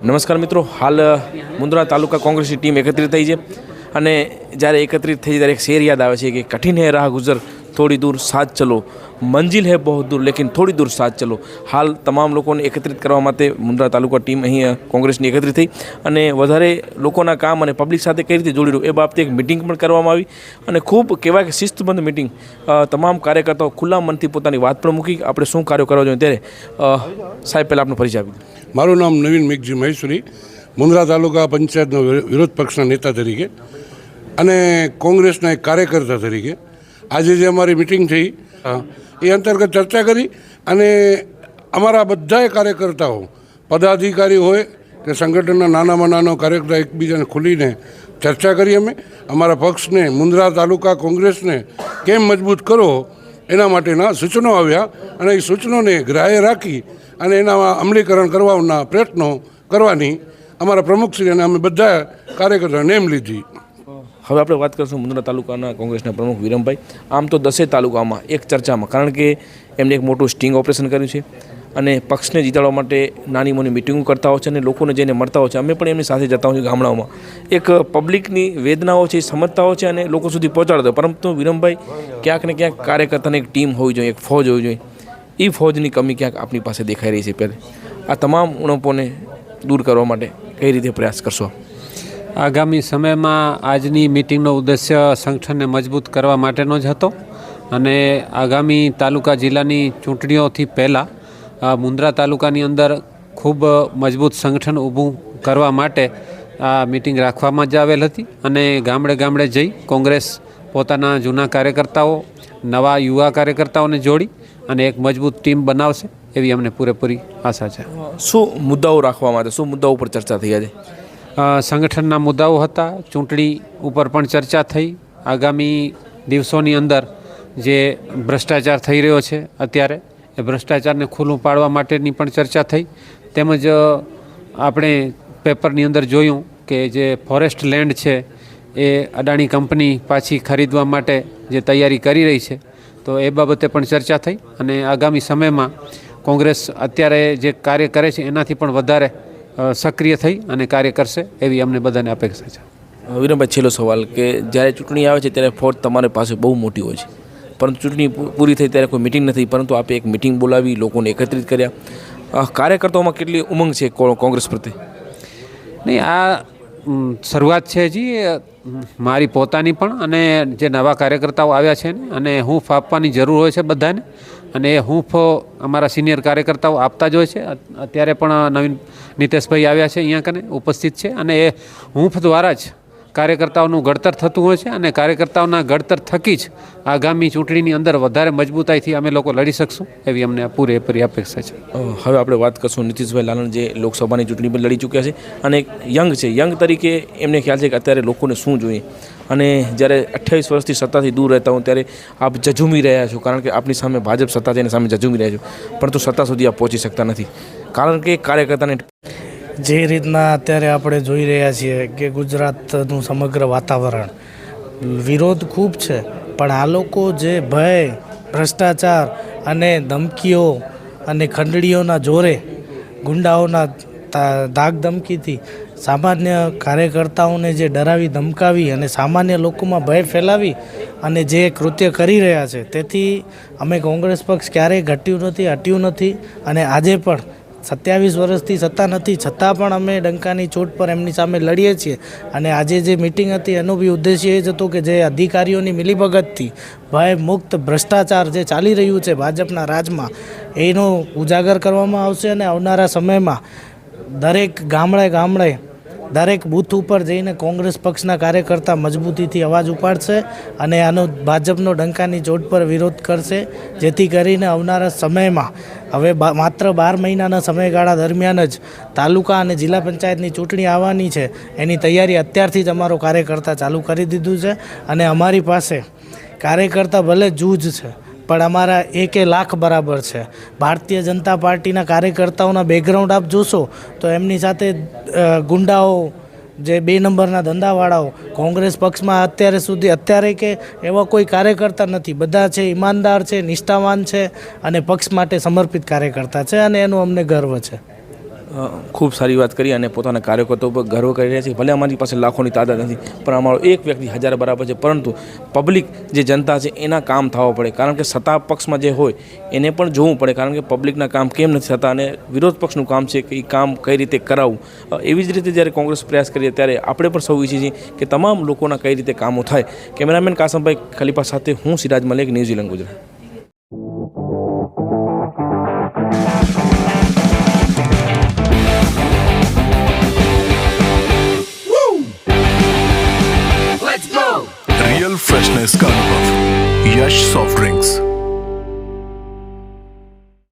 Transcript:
નમસ્કાર મિત્રો, હાલ મુન્દ્રા તાલુકા કોંગ્રેસની ટીમ એકત્રિત થઈ છે. અને જ્યારે એકત્રિત થઈ ત્યારે એક શેર યાદ આવે છે કે કઠિન હે રાહ ગુજર થોડી દૂર સાથ ચલો. મંજિલ હે બહુ દૂર લેકિન થોડી દૂર સાથ ચલો. હાલ તમામ લોકોને એકત્રિત કરવા માટે મુન્દ્રા તાલુકા ટીમ અહીં અ, કોંગ્રેસની એકત્રિત થઈ અને વધારે લોકોના કામ અને પબ્લિક સાથે કઈ રીતે જોડી એ બાબતે એક મિટિંગ પણ કરવામાં આવી અને ખૂબ કહેવાય કે શિસ્તબંધ મિટિંગ તમામ કાર્યકર્તાઓ ખુલ્લા મનથી પોતાની વાત પણ મૂકી. આપણે શું કાર્યો કરવા જોઈએ ત્યારે સાહેબ પહેલાં આપનો પરિચય આપી. મારું નામ નવીન મેઘજી મહેશ્વરી મુન્દ્રા તાલુકા પંચાયતનો વિરોધ પક્ષના નેતા તરીકે અને કોંગ્રેસના એક કાર્યકર્તા તરીકે. આજે જે અમારી મિટિંગ થઈ એ અંતર્ગત ચર્ચા કરી અને અમારા બધાએ કાર્યકર્તાઓ, પદાધિકારી હોય કે સંગઠનના નાનામાં નાનો કાર્યકર્તા એકબીજાને ખુલીને ચર્ચા કરી અમે. અમારા પક્ષને, મુન્દ્રા તાલુકા કોંગ્રેસને કેમ મજબૂત કરો, એના માટેના સૂચનો આવ્યા અને એ સૂચનોને ગ્રાહ્ય રાખી અને એના અમલીકરણ કરવાના પ્રયત્નો કરવાની અમારા પ્રમુખશ્રી અને અમે બધા કાર્યકર્તા નેમ લીધી. હવે આપણે વાત કરીશું મુંદ્રા તાલુકાના કોંગ્રેસના પ્રમુખ વિરમભાઈ. આમ તો દસેય તાલુકામાં એક ચર્ચામાં, કારણ કે એમને એક મોટું સ્ટિંગ ઓપરેશન કર્યું છે અને પક્ષને જીતાડવા માટે નાની મોની મિટિંગો કરતા હોય છે અને લોકોને જઈને મળતા હોય છે. અમે પણ એમની સાથે જતા હોઈએ ગામડાઓમાં. એક પબ્લિકની વેદનાઓ છે, એ સમજતા હોય છે અને લોકો સુધી પહોંચાડતા પરંતુ વિરમભાઈ, ક્યાંક ને ક્યાંક કાર્યકર્તાની એક ટીમ હોવી જોઈએ, એક ફોજ હોવી જોઈએ. એ ફોજની કમી ક્યાંક આપણી પાસે દેખાઈ રહી છે પહેલે. આ તમામ ઉણપોને દૂર કરવા માટે કઈ રીતે પ્રયાસ કરશો આગામી સમયમાં આજની મિટિંગનો ઉદ્દેશ્ય સંગઠનને મજબૂત કરવા માટેનો જ હતો અને આગામી તાલુકા જિલ્લાની ચૂંટણીઓથી પહેલાં મુન્દ્રા તાલુકાની અંદર ખૂબ મજબૂત સંગઠન ઊભું કરવા માટે આ મિટિંગ રાખવામાં જ આવેલ હતી અને ગામડે ગામડે જઈ કોંગ્રેસ પોતાના જૂના કાર્યકર્તાઓ, નવા યુવા કાર્યકર્તાઓને જોડી અને એક મજબૂત ટીમ બનાવશે એવી અમને પૂરેપૂરી આશા છે. શું મુદ્દાઓ રાખવા માટે, શું મુદ્દાઓ ઉપર ચર્ચા થઈ આજે? સંગઠનના મુદ્દાઓ હતા. ચૂંટણી ઉપર પણ ચર્ચા થઈ. આગામી દિવસોની અંદર જે ભ્રષ્ટાચાર થઈ રહ્યો છે અત્યારે, એ ભ્રષ્ટાચારને ખુલ્લું પાડવા માટેની પણ ચર્ચા થઈ. તેમજ આપણે પેપરની અંદર જોયું કે જે ફોરેસ્ટ લેન્ડ છે, એ અદાણી કંપની પાછી ખરીદવા માટે જે તૈયારી કરી રહી છે, તો એ બાબતે પણ ચર્ચા થઈ. અને આગામી સમયમાં કોંગ્રેસ અત્યારે જે કાર્ય કરે છે, એનાથી પણ વધારે સક્રિય થઈ અને કાર્ય કરશે એવી અમને બધાને અપેક્ષા છે. વિરમભાઈ છેલ્લો સવાલ કે જ્યારે ચૂંટણી આવે છે ત્યારે ફોજ તમારી પાસે બહુ મોટી હોય છે. પરંતુ ચૂંટણી પૂરી થઈ ત્યારે કોઈ મિટિંગ નથી પરંતુ આપે એક મિટિંગ બોલાવી લોકોને એકત્રિત કર્યા. કાર્યકર્તાઓમાં કેટલી ઉમંગ છે કોંગ્રેસ પ્રત્યે? નહીં આ શરૂઆત છે હજી. મારી પોતાની પણ અને જે નવા કાર્યકર્તાઓ આવ્યા છે ને અને હું ફાપવાની જરૂર હોય છે બધાને અને એ હૂંફો અમારા સિનિયર કાર્યકર્તાઓ આપતા જ હોય છે. અત્યારે પણ નવીન નીતેશભાઈ આવ્યા છે અહીંયા કને, ઉપસ્થિત છે. અને એ હૂંફ દ્વારા જ કાર્યકર્તાઓનું ઘડતર થતું હોય છે અને કાર્યકર્તાઓના ઘડતર થકી જ આગામી ચૂંટણીની અંદર વધારે મજબૂતાઈથી અમે લોકો લડી શકશું એવી અમને પૂરેપૂરી અપેક્ષા છે. હવે આપણે વાત કરશું નીતિશભાઈ લાલણ જે લોકસભાની ચૂંટણી પર લડી ચૂક્યા છે અને યંગ છે. યંગ તરીકે એમને ખ્યાલ છે કે અત્યારે લોકોને શું જોઈએ. અને જ્યારે અઠ્યાવીસ વર્ષથી સત્તાથી દૂર રહેતા હું ત્યારે આપ જજુમી રહ્યા છો, કારણ કે આપની સામે ભાજપ સત્તા છે એની સામે જજુમી રહ્યા છો. પરંતુ સત્તા સુધી આપ પહોંચી શકતા નથી. કારણ કે કાર્યકર્તાને જે રીતના અત્યારે આપણે જોઈ રહ્યા છીએ કે ગુજરાતનું સમગ્ર વાતાવરણ વિરોધ ખૂબ છે, પણ આ લોકો જે ભય, ભ્રષ્ટાચાર અને ધમકીઓ અને ખંડડીઓના જોરે ગુંડાઓના ધાક ધમકીથી સામાન્ય કાર્યકર્તાઓને જે ડરાવી, ધમકાવી અને સામાન્ય લોકોમાં ભય ફેલાવી અને જે કૃત્ય કરી રહ્યા છે, તેથી અમે કોંગ્રેસ પક્ષ ક્યારેય ઘટ્યું નથી, હટ્યું નથી અને આજે પણ સત્યાવીસ વર્ષથી સત્તા નથી. છતાં પણ અમે ડંકાની ચોટ પર એમની સામે લડીએ છીએ. અને આજે જે મિટિંગ હતી, એનો બી ઉદ્દેશ્ય એ જ હતો કે જે અધિકારીઓની મિલીભગતથી ભય મુક્ત ભ્રષ્ટાચાર જે ચાલી રહ્યું છે ભાજપના રાજમાં, એનો ઉજાગર કરવામાં આવશે અને આવનારા સમયમાં દરેક ગામડે ગામડે દરેક બૂથ ઉપર જઈને કોંગ્રેસ પક્ષના કાર્યકર્તા મજબૂતીથી અવાજ ઉપાડશે અને આનો ભાજપનો ડંકાની ચોટ પર વિરોધ કરશે, જેથી કરીને આવનારા સમયમાં, હવે માત્ર બાર મહિનાના સમયગાળા દરમિયાન જ તાલુકા અને જિલ્લા પંચાયતની ચૂંટણી આવવાની છે. એની તૈયારી અત્યારથી જ અમારો કાર્યકર્તા ચાલુ કરી દીધું છે અને અમારી પાસે કાર્યકર્તા ભલે જૂજ છે પણ અમારા એકે લાખ બરાબર છે. ભારતીય જનતા પાર્ટીના કાર્યકર્તાઓના બેકગ્રાઉન્ડ આપ જોશો તો એમની સાથે ગુંડાઓ, જે બે નંબરના ધંધાવાળાઓ, કોંગ્રેસ પક્ષમાં અત્યારે સુધી અત્યારે કે એવા કોઈ કાર્યકર્તા નથી. બધા છે, ઈમાનદાર છે, નિષ્ઠાવાન છે અને પક્ષ માટે સમર્પિત કાર્યકર્તા છે અને એનો અમને ગર્વ છે. ખૂબ સારી વાત કરી અને પોતાના કાર્યકર્તાઓ ઉપર ગર્વ કરી રહ્યા છે. ભલે અમારી પાસે લાખોની તાદાદ નથી, પણ અમારો એક વ્યક્તિ હજાર બરાબર છે. પરંતુ પબ્લિક જે જનતા છે, એના કામ થવા પડે. કારણ કે સત્તા પક્ષમાં જે હોય, એને પણ જોવું પડે. કારણ કે પબ્લિકના કામ કેમ નથી થતા અને વિરોધ પક્ષનું કામ છે કે એ કામ કઈ રીતે કરાવવું. એવી જ રીતે જ્યારે કોંગ્રેસ પ્રયાસ કરીએ ત્યારે આપણે પણ સૌ ઈચ્છીએ છીએ કે તમામ લોકોના કઈ રીતે કામો થાય. કેમેરામેન કાસમભાઈ ખલીફા સાથે હું Siraj Malik, New Zealand, Gujarat. Real freshness का अनुभव यश सॉफ्ट ड्रिंक्स